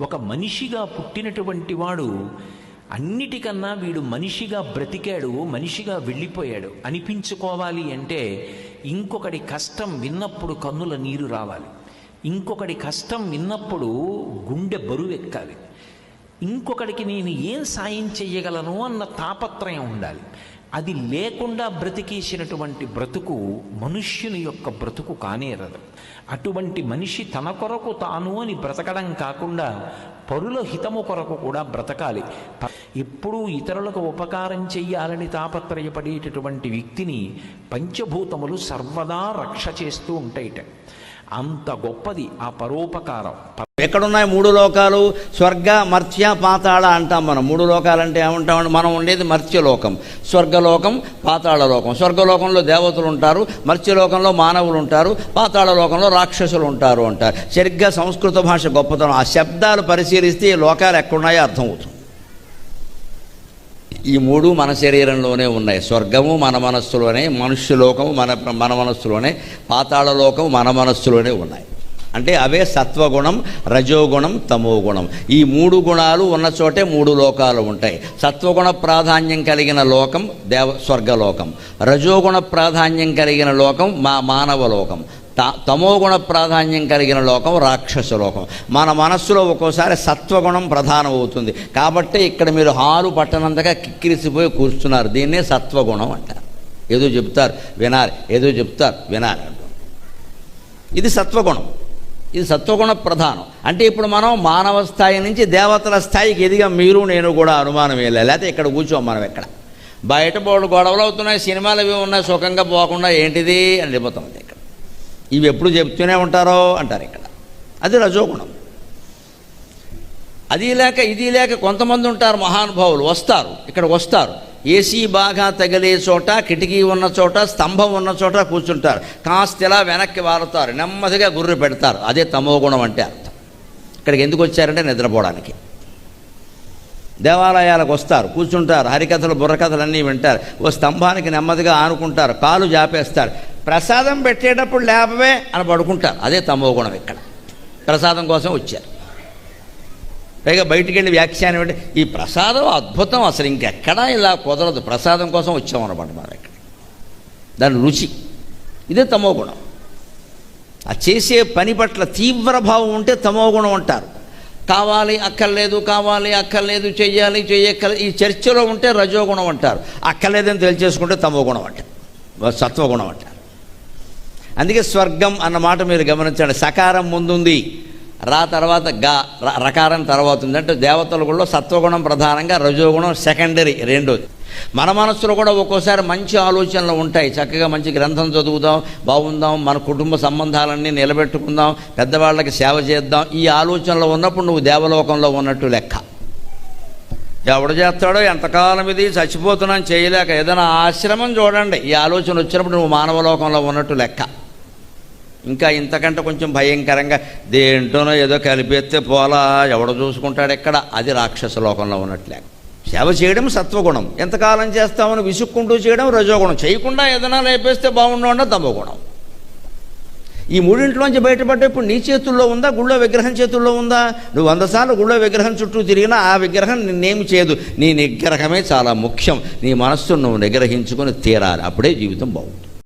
ఒక మనిషిగా పుట్టినటువంటి వాడు అన్నిటికన్నా వీడు మనిషిగా బ్రతికాడు మనిషిగా వెళ్ళిపోయాడు. అనిపించుకోవాలి అంటే ఇంకొకటి కష్టం విన్నప్పుడు కన్నుల నీరు రావాలి. ఇంకొకటి కష్టం విన్నప్పుడు గుండె బరువెక్కాలి ఇంకొకడికి నేను ఏం సాయం చెయ్యగలను అన్న తాపత్రయం ఉండాలి. అది లేకుండా బ్రతికేసినటువంటి బ్రతుకు మనుష్యుని యొక్క బ్రతుకు కానేరదు అటువంటి మనిషి తన కొరకు తాను అని బ్రతకడం కాకుండా పరుల హితము కొరకు కూడా బ్రతకాలి. ఎప్పుడూ ఇతరులకు ఉపకారం చెయ్యాలని తాపత్రయపడేటటువంటి వ్యక్తిని పంచభూతములు సర్వదా రక్ష చేస్తూ ఉంటాయిట. అంత గొప్పది ఆ పరోపకారం. ఎక్కడున్నాయి మూడు లోకాలు? స్వర్గ మర్త్య పాతాళ అంటాం మనం. మూడు లోకాలు అంటే ఏమంటామంటే మనం ఉండేది మర్త్యలోకం. స్వర్గలోకం పాతాళలోకం. స్వర్గలోకంలో దేవతలు ఉంటారు మర్త్యలోకంలో మానవులు ఉంటారు పాతాళలోకంలో రాక్షసులు ఉంటారు అంటారు. సరిగ్గా సంస్కృత భాష గొప్పతనం. ఆ శబ్దాలు పరిశీలిస్తే ఈ లోకాలు ఎక్కడున్నాయో అర్థమవుతుంది. ఈ మూడు మన శరీరంలోనే ఉన్నాయి. స్వర్గము మన మనస్సులోనే మనుష్యలోకము మన మన మనస్సులోనే పాతాళ లోకము మన మనస్సులోనే ఉన్నాయి. అంటే అవే సత్వగుణం రజోగుణం తమోగుణం. ఈ మూడు గుణాలు ఉన్న చోటే మూడు లోకాలు ఉంటాయి. సత్వగుణ ప్రాధాన్యం కలిగిన లోకం దేవ స్వర్గలోకం. రజోగుణ ప్రాధాన్యం కలిగిన లోకం మా మానవ లోకం. తమోగుణ ప్రాధాన్యం కలిగిన లోకం రాక్షస లోకం. మన మనస్సులో ఒక్కోసారి సత్వగుణం ప్రధానం అవుతుంది కాబట్టి ఇక్కడ మీరు హారు పట్టనంతగా కిక్కిరిసిపోయి కూర్చున్నారు. దీన్నే సత్వగుణం అంటారు. ఏదో చెప్తారు వినాలి. ఏదో చెప్తారు వినాలి ఇది సత్వగుణం. ఇది సత్వగుణ ప్రధానం. అంటే ఇప్పుడు మనం మానవ స్థాయి నుంచి దేవతల స్థాయికి ఎదిగా మీరు నేను కూడా అనుమానం వేయలే లేకపోతే ఇక్కడ కూర్చోం మనం ఎక్కడ బయట బోర్డు గొడవలు అవుతున్నాయి సినిమాలు ఇవి ఉన్నాయి సుఖంగా పోకుండా ఏంటిది అని చెబుతాం ఇవి ఎప్పుడు చెప్తూనే ఉంటారో అంటారు ఇక్కడ. అది రజోగుణం. అది లేక ఇది లేక కొంతమంది ఉంటారు మహానుభావులు వస్తారు ఇక్కడ వస్తారు. ఏసీ బాగా తగిలే చోట కిటికీ ఉన్న చోట స్తంభం ఉన్న చోట కూర్చుంటారు. కాస్త ఇలా వెనక్కి వారుతారు నెమ్మదిగా గుర్రు పెడతారు. అదే తమోగుణం అంటే అర్థం. ఇక్కడికి ఎందుకు వచ్చారంటే నిద్రపోవడానికి. దేవాలయాలకు వస్తారు కూర్చుంటారు హరికథలు బుర్రకథలు అన్నీ వింటారు. ఓ స్తంభానికి నెమ్మదిగా ఆనుకుంటారు కాలు జాపేస్తారు. ప్రసాదం పెట్టేటప్పుడు లేపవే అని పడుకుంటారు. అదే తమో గుణం ఇక్కడ. ప్రసాదం కోసం వచ్చారు. పైగా బయటికి వెళ్ళి వ్యాఖ్యానం అంటే ఈ ప్రసాదం అద్భుతం అసలు ఇంకెక్కడా ఇలా కుదరదు. ప్రసాదం కోసం వచ్చామన్నమాట మనం ఇక్కడ దాని రుచి. ఇదే తమో గుణం. ఆ చేసే పని పట్ల తీవ్ర భావం ఉంటే తమో గుణం అంటారు. కావాలి అక్కర్లేదు కావాలి అక్కర్లేదు చెయ్యాలి చెయ్యక్కర్ ఈ చర్చలో ఉంటే రజోగుణం అంటారు. అక్కర్లేదని తేలిచేసుకుంటే తమో గుణం అంటారు. సత్వగుణం అంటారు. అందుకే స్వర్గం అన్న మాట మీరు గమనించండి. సకారం ముందుంది. రా తర్వాత గా రకారం తర్వాత ఉంది అంటే దేవతల కూడా సత్వగుణం ప్రధానంగా రజోగుణం సెకండరీ రెండోది మన మనస్సులో కూడా ఒక్కోసారి మంచి ఆలోచనలు ఉంటాయి. చక్కగా మంచి గ్రంథం చదువుదాం బాగుందాం మన కుటుంబ సంబంధాలన్నీ నిలబెట్టుకుందాం పెద్దవాళ్ళకి సేవ చేద్దాం. ఈ ఆలోచనలో ఉన్నప్పుడు నువ్వు దేవలోకంలో ఉన్నట్టు లెక్క. ఎవడు చేస్తాడో ఎంతకాలం ఇది చచ్చిపోతున్నాను చేయలేక ఏదైనా ఆశ్రమం చూడండి. ఈ ఆలోచన వచ్చినప్పుడు నువ్వు మానవలోకంలో ఉన్నట్టు లెక్క. ఇంకా ఇంతకంటే కొంచెం భయంకరంగా దేంటోనో ఏదో కలిపేస్తే పోలా ఎవడు చూసుకుంటాడు ఎక్కడ? అది రాక్షస లోకంలో ఉన్నట్లే. సేవ చేయడం సత్వగుణం. ఎంతకాలం చేస్తామని విసుక్కుంటూ చేయడం రజోగుణం. చేయకుండా ఏదైనా లేపేస్తే బాగుండడం తమోగుణం ఈ మూడింట్లోంచి బయటపడ్డ ఇప్పుడు నీ చేతుల్లో ఉందా? గుళ్ళో విగ్రహం చేతుల్లో ఉందా? నువ్వు వంద సార్లు గుళ్ళో విగ్రహం చుట్టూ తిరిగినా ఆ విగ్రహం నిన్నేమి చేయదు. నీ నిగ్రహమే చాలా ముఖ్యం. నీ మనస్సును నువ్వు నిగ్రహించుకొని తీరాలి. అప్పుడే జీవితం బాగుంటుంది.